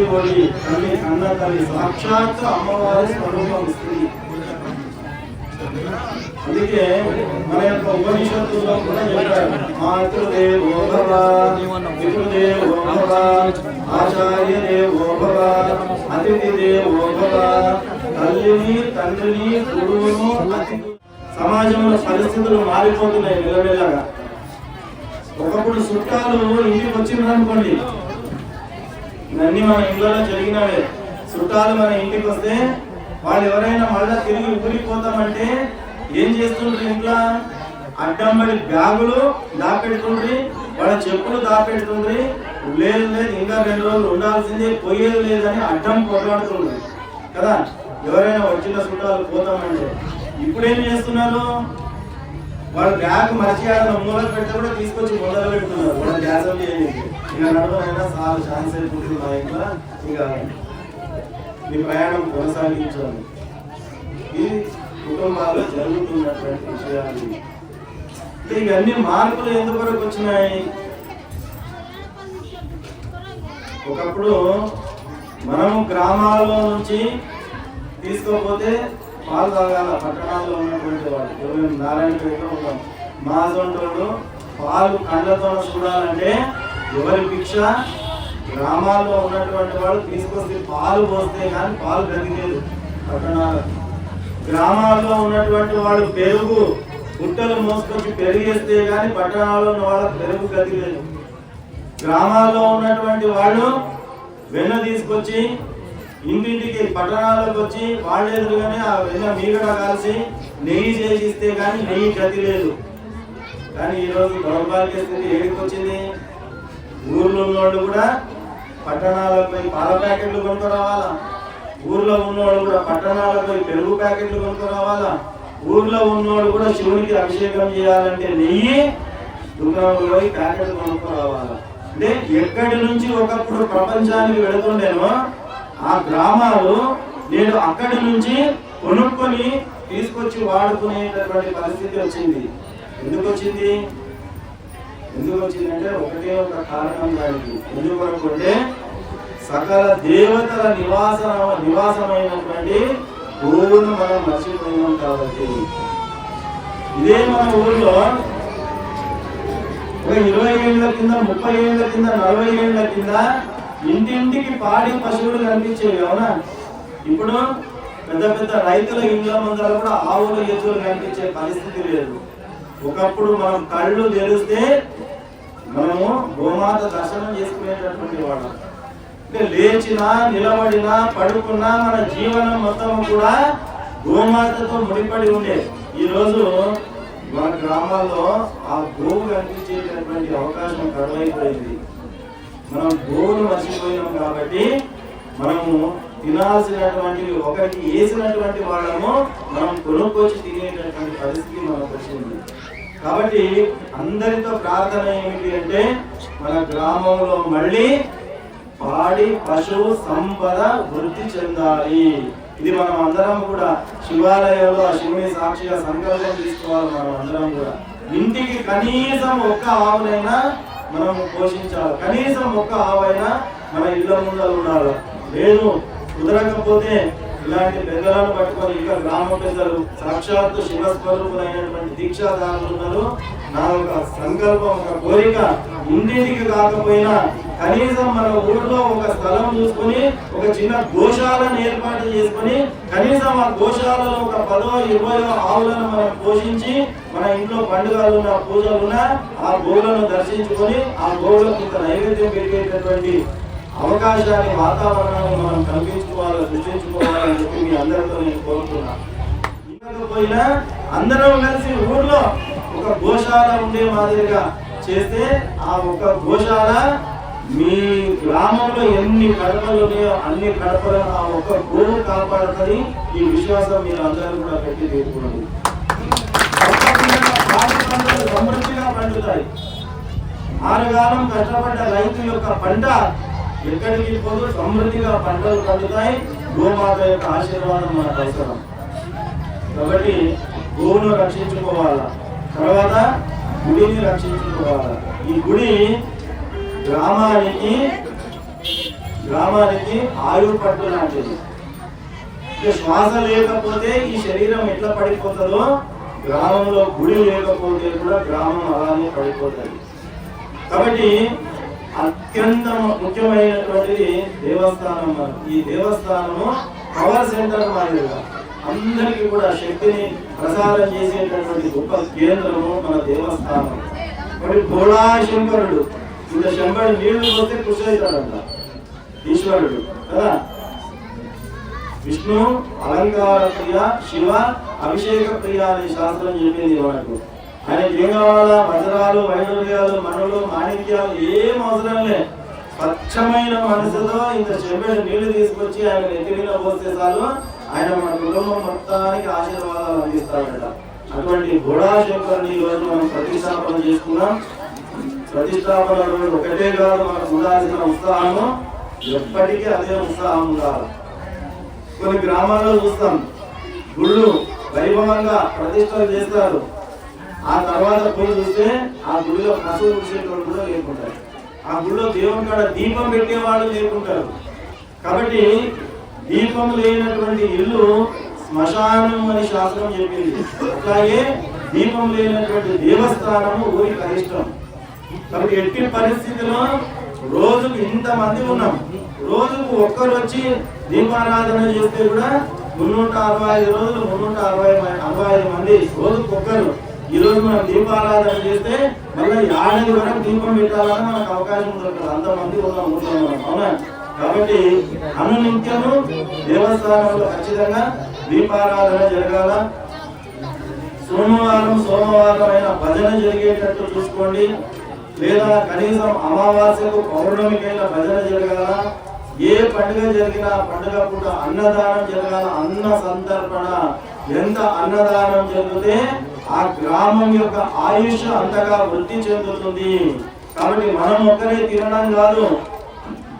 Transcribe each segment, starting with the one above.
తల్లి ఒడి తల్లి కన్న తల్లి సాక్షాత్ అమ్మవారి స్వరూపం. స్త్రీ అందుకే మన యొక్క ఉపనిషత్తుల్లో కూడా చెప్పారు మాతృదేవో భవ పితృదేవో భవ ఆచార్య దేవో అతిథి దేవో తల్లిని తండ్రిని గురువును సమాజంలో పరిస్థితులు మారిపోతున్నాయి నిలవేలాగా ఒకప్పుడు చుట్టాలు ఇంటికి వచ్చిందనుకోండి ఇవన్నీ మన ఇంట్లో జరిగినవే. చుట్టాలు మన ఇంటికి వస్తే వాళ్ళు ఎవరైనా మళ్ళా తిరిగి ఊరిపోతామంటే ఏం చేస్తుండ్రు ఇంట్లో? అడ్డంబడి బ్యాగులు దాపెడుతుండ్రి వాళ్ళ చెప్పులు దాపెడుతుండ్రి. లేదు లేదు ఇంకా రెండు రోజులు ఉండాల్సిందే పోయేది లేదని అడ్డం కొట్లాడుతుండ్రు. కదా? ఎవరైనా వచ్చిన చుట్టాలు పోతామంటే. ఇప్పుడు ఏం చేస్తున్నారు? వాళ్ళు బ్యాగ్ మర్చిపోయాలని మూల పెడితే కూడా తీసుకొచ్చి మొదలు పెడుతున్నారు. వాళ్ళ గ్యాస్ ఇక నడవనైనా చాలా ఛాన్స్ అయిపోతుంది మా ఇంట్లో. ఇక మీ ప్రయాణం కొనసాగించాలి. ఈ కుటుంబాల్లో జరుగుతున్నటువంటి విషయాలు. ఇవన్నీ మార్పులు ఎందువరకు వచ్చినాయి? ఒకప్పుడు మనము గ్రామాల్లో నుంచి తీసుకోకపోతే పాలు పట్టణాల్లో ఉన్నటువంటి వాళ్ళు. ఇప్పుడు నారాయణపేటలో ఉంటాం. మా సొంతోడు పాలు కళ్ళతో చూడాలంటే ఎవరి భిక్ష? గ్రామాల్లో ఉన్నటువంటి వాళ్ళు తీసుకొస్తే పాలు పోస్తే కానీ పాలు గదిలేదు పట్టణాలకు. గ్రామాల్లో ఉన్నటువంటి వాళ్ళు పెరుగు గుట్టలు మోసుకొచ్చి పెరిగేస్తే కానీ పట్టణాల్లో ఉన్న వాళ్ళకి పెరుగు గది లేదు గ్రామాల్లో ఉన్నటువంటి వాళ్ళు వెన్న తీసుకొచ్చి ఇంటింటికి పట్టణాలకు వచ్చి వాళ్ళ ఎదురుగానే ఆ వెన్న మీగడ కాల్చి నెయ్యి చేసి ఇస్తే కానీ నెయ్యి గతి లేదు. కానీ ఈరోజు దౌర్భాగ్య స్థితి ఏడికి వచ్చింది ఊర్లో ఉన్నోళ్ళు కూడా పట్టణాలకు పోయి పాల ప్యాకెట్లు కొనుక్కరావాలా? ఊర్లో ఉన్నోళ్ళు కూడా పట్టణాలకు పోయి పెరుగు ప్యాకెట్లు కొనుక్కరావాలా? ఊర్లో ఉన్నోళ్ళు కూడా శివునికి అభిషేకం చేయాలంటే నెయ్యి దుకాణంలో పోయి ప్యాకెట్ కొనుక్కరావాలా? అంటే ఎక్కడి నుంచి ఒకప్పుడు ప్రపంచానికి వెళుతుండేనో ఆ గ్రామాలు నేను అక్కడి నుంచి కొనుక్కొని తీసుకొచ్చి వాడుకునేటటువంటి పరిస్థితి వచ్చింది. ఎందుకు వచ్చింది? ఎందుకు వచ్చిందంటే ఒకటే ఒక కారణం దానికి. ఎందుకు అంటే సకల దేవతల నివాస నివాసమైనటువంటి ఊరును మనం మర్చిపోయినాం కాబట్టి. ఇదే మన ఊర్లో ఒక ఇరవై ఏళ్ళ కింద ముప్పై ఏళ్ళ కింద నలభై ఏళ్ళ కింద ఇంటింటికి పాడి పశువులు కనిపించేవి అవునా? ఇప్పుడు పెద్ద పెద్ద రైతుల ఇండ్ల ముందర కూడా ఆవులు ఎద్దులు కనిపించే పరిస్థితి లేదు. ఒకప్పుడు మనం కళ్ళు తెరిస్తే మనము గోమాత దర్శనం చేసుకునేటటువంటి వాళ్ళం. అంటే లేచినా నిలబడినా పడుకున్నా మన జీవనం మొత్తం కూడా గోమాతతో ముడిపడి ఉండే ఈ మన గ్రామాల్లో ఆ గోవు కనిపించేటటువంటి అవకాశం కరువైపోయింది. మనం గోవును మర్చిపోయినాం కాబట్టి మనము తినాల్సినటువంటి ఒకరికి వేసినటువంటి వాళ్ళము మనం కొనుక్కొచ్చి తినేటటువంటి పరిస్థితి మనకు వచ్చింది. కాబట్టి అందరితో ప్రార్థన ఏమిటి అంటే మన గ్రామంలో మళ్ళీ పాడి పశువు సంపద వృద్ధి చెందాలి. ఇది మనం అందరం కూడా శివాలయంలో ఆ శివుని సాక్షిగా సంకల్పం తీసుకోవాలి మనం అందరం కూడా. ఇంటికి కనీసం ఒక్క ఆవునైనా మనం పోషించాలి. కనీసం ఒక్క ఆవైనా మన ఇళ్ళ ముందర ఉండాలి. లేదు కుదరకపోతే ఇలాంటి పెద్దలను పట్టుకొని ఇంకా గ్రామ పెద్దలు సాక్షాత్తు శివస్వరూపులైనటువంటి దీక్షాదారులు నా ఒక సంకల్పం ఒక కోరిక ఇంటింటికి కాకపోయినా కనీసం మన ఊర్లో ఒక స్థలం చూసుకొని ఒక చిన్న గోశాలను ఏర్పాటు చేసుకొని కనీసం ఆ గోశాలలో ఒక పదో ఇరవయో ఆవులను మనం పోషించి మన ఇంట్లో పండుగలు ఉన్న పూజలు ఉన్న ఆ గోవులను దర్శించుకొని ఆ గోవులకు ఇంత నైవేద్యం పెట్టేటటువంటి అవకాశాన్ని వాతావరణాన్ని మనం కల్పించుకోవాలి సృష్టించుకోవాలి చెప్పి మీ అందరితో నేను కోరుతున్నా పోయినా అందరం కలిసి ఊర్లో ఒక గోశాల ఉండే మాదిరిగా చేస్తే ఆ ఒక గోశాల మీ గ్రామంలో ఎన్ని కడపలు ఉన్నాయో అన్ని కడపలను ఆ ఒక గోవు కాపాడుతుంది ఈ విశ్వాసం మీరు అందరూ కూడా పెట్టి తీర్చుకోండి పంటలు సమృద్ధిగా పండుతాయి. ఆరుగాలం కష్టపడ్డ రైతు యొక్క పంట ఎక్కడికి పోదు సమృద్ధిగా పంటలు పండుతాయి. గోమాత యొక్క ఆశీర్వాదం మనకు అవసరం. కాబట్టి గోవును రక్షించుకోవాలా? తర్వాత గుడిని రక్షించుకోవాలా? ఈ గుడి గ్రామానికి గ్రామానికి ఆయువు పట్టు లాంటిది. శ్వాస లేకపోతే ఈ శరీరం ఎట్లా పడిపోతుందో గ్రామంలో గుడి లేకపోతే కూడా గ్రామం అలానే పడిపోతుంది. కాబట్టి అత్యంత ముఖ్యమైనటువంటిది దేవస్థానం ఈ దేవస్థానము పవర్ సెంటర్ మాదిరిగా అందరికీ కూడా శక్తిని ప్రసారం చేసేటటువంటి గొప్ప కేంద్రము మన దేవస్థానం. మరి భోళా శంకరుడు ఇంత శంకరుడు నీళ్ళు పోతే కృషి అవుతాడంట ఈశ్వరుడు కదా? విష్ణు అలంకార ప్రియ శివ అభిషేక ప్రియ అనే శాస్త్రం చెప్పింది మనకు ఆయన ఏం కావాలా వజ్రాలు వైడూర్యాలు మనులు మాణిక్యాలు ఏం అవసరం లే. స్వచ్ఛమైన మనసుతో ఇంత చెంబెడు నీళ్ళు తీసుకొచ్చి ఆయన నెత్తిమీద పోస్తే చాలు ఆయన మన కుటుంబం మొత్తానికి ఆశీర్వాదాలు అందిస్తాడట. అటువంటి గుడాశంకరుని ఈ రోజు మనం ప్రతిష్టాపన చేసుకున్నాం. ప్రతిష్టాపన ఒకటే కాదు మనకు ఉండాల్సిన ఉత్సాహము. ఎప్పటికీ అదే ఉత్సాహం ఉండాలి. కొన్ని గ్రామాల్లో చూస్తాం. గుళ్ళు వైభవంగా ప్రతిష్టలు చేస్తారు. ఆ తర్వాత పోయి చూస్తే ఆ గుడిలో పశువు కూర్చేటోళ్ళు కూడా లేకుంటారు. ఆ గుడిలో దేవుని కాడ దీపం పెట్టేవాళ్ళు లేకుంటారు. కాబట్టి దీపం లేనటువంటి ఇల్లు శ్మశానం అని శాస్త్రం చెప్పింది. అట్లాగే దీపం లేనటువంటి దేవస్థానము ఊరికి అరిష్టం కాబట్టి ఎట్టి పరిస్థితిలో రోజుకు ఇంతమంది ఉన్నాం. రోజుకు ఒక్కరు వచ్చి దీపారాధన చేస్తే కూడా మున్నూట అరవై ఐదు రోజులు మున్నూట అరవై అరవై ఐదు మంది రోజుకు ఒక్కరు ఈ రోజు మనం దీపారాధన చేస్తే మళ్ళీ ఏడాది వరకు దీపం పెట్టాలని మనకు అవకాశం దొరకదు అంతమంది ఉన్నాం అవునా? కాబట్టి అనునిత్యము దేవస్థానంలో ఖచ్చితంగా దీపారాధన జరగాల. సోమవారం సోమవారం అయిన భజన జరిగేటట్టు చూసుకోండి. లేదా కనీసం అమావాస్యకు పౌర్ణమికైన భజన జరగాల. ఏ పండుగ జరిగినా పండుగ పూట అన్నదానం జరగాల. అన్న సంతర్పణ. ఎంత అన్నదానం జరిగితే ఆ గ్రామం యొక్క ఆయుష్ అంతగా వృద్ధి చెందుతుంది. కాబట్టి మనం ఒక్కరే తినడం కాదు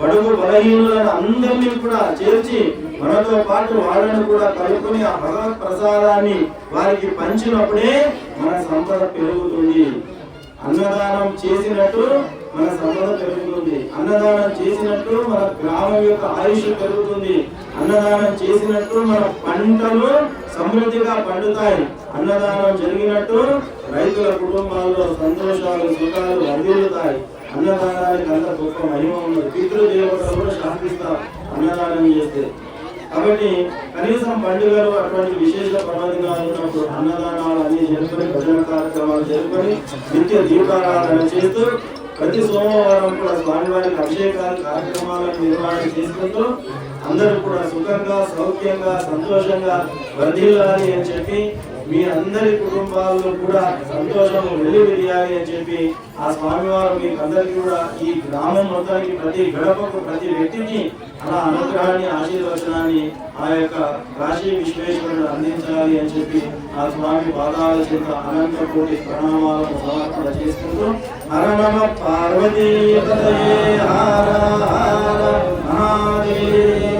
బడుగు బలహీనులైన అందరినీ కూడా చేర్చి మనతో పాటు వాళ్ళని కూడా కలుపుకొని ఆ భగవత్ ప్రసాదాన్ని వారికి పంచినప్పుడే మన సంపద పెరుగుతుంది. అన్నదానం చేసినట్టు మన సంపద పెరుగుతుంది అన్నదానం చేసినట్టు మన గ్రామం యొక్క ఆయుష్ పెరుగుతుంది. అన్నదానం చేసినట్టు మన పంటలు సమృద్ధిగా పండుతాయి. అన్నదానం జరిగినట్టు రైతుల కుటుంబాల్లో సంతోషాలు సుఖాలు వర్ధిల్లుతాయి అన్నదానానికి అంత గొప్ప మహిమ ఉంది పితృదేవతలు కూడా శాంతిస్తారు అన్నదానం చేస్తే. కాబట్టి కనీసం పండుగలు అటువంటి విశేష పర్వదినాలు ఉన్నప్పుడు అన్నదానాలు అన్ని జరుపుకొని భజన కార్యక్రమాలు జరుపుకొని నిత్య దీపారాధన చేస్తూ ప్రతి సోమవారం కూడా స్వామివారికి అభిషేకాలు కార్యక్రమాలను నిర్వహణ చేసుకుంటూ అందరూ కూడా సుఖంగా సౌఖ్యంగా సంతోషంగా వర్ధిల్లాలి అని చెప్పి మీ అందరి కుటుంబాల్లో కూడా సంతోషం వెల్లివిరియాలి అని చెప్పి ఆ స్వామివారు మీకు అందరికీ కూడా ఈ గ్రామం మొత్తానికి ప్రతి గడపకు ప్రతి వ్యక్తికి అలా అనుగ్రహాన్ని ఆశీర్వచనాన్ని ఆ యొక్క కాశీ విశ్వేశ్వరుడు అందించాలి అని చెప్పి ఆ స్వామి పాదాల యొక్క అనంత కోటి ప్రణామాలను సమర్పణ చేసుకుంటూ హర నమ పార్వతీ హర హర మహాదేవ.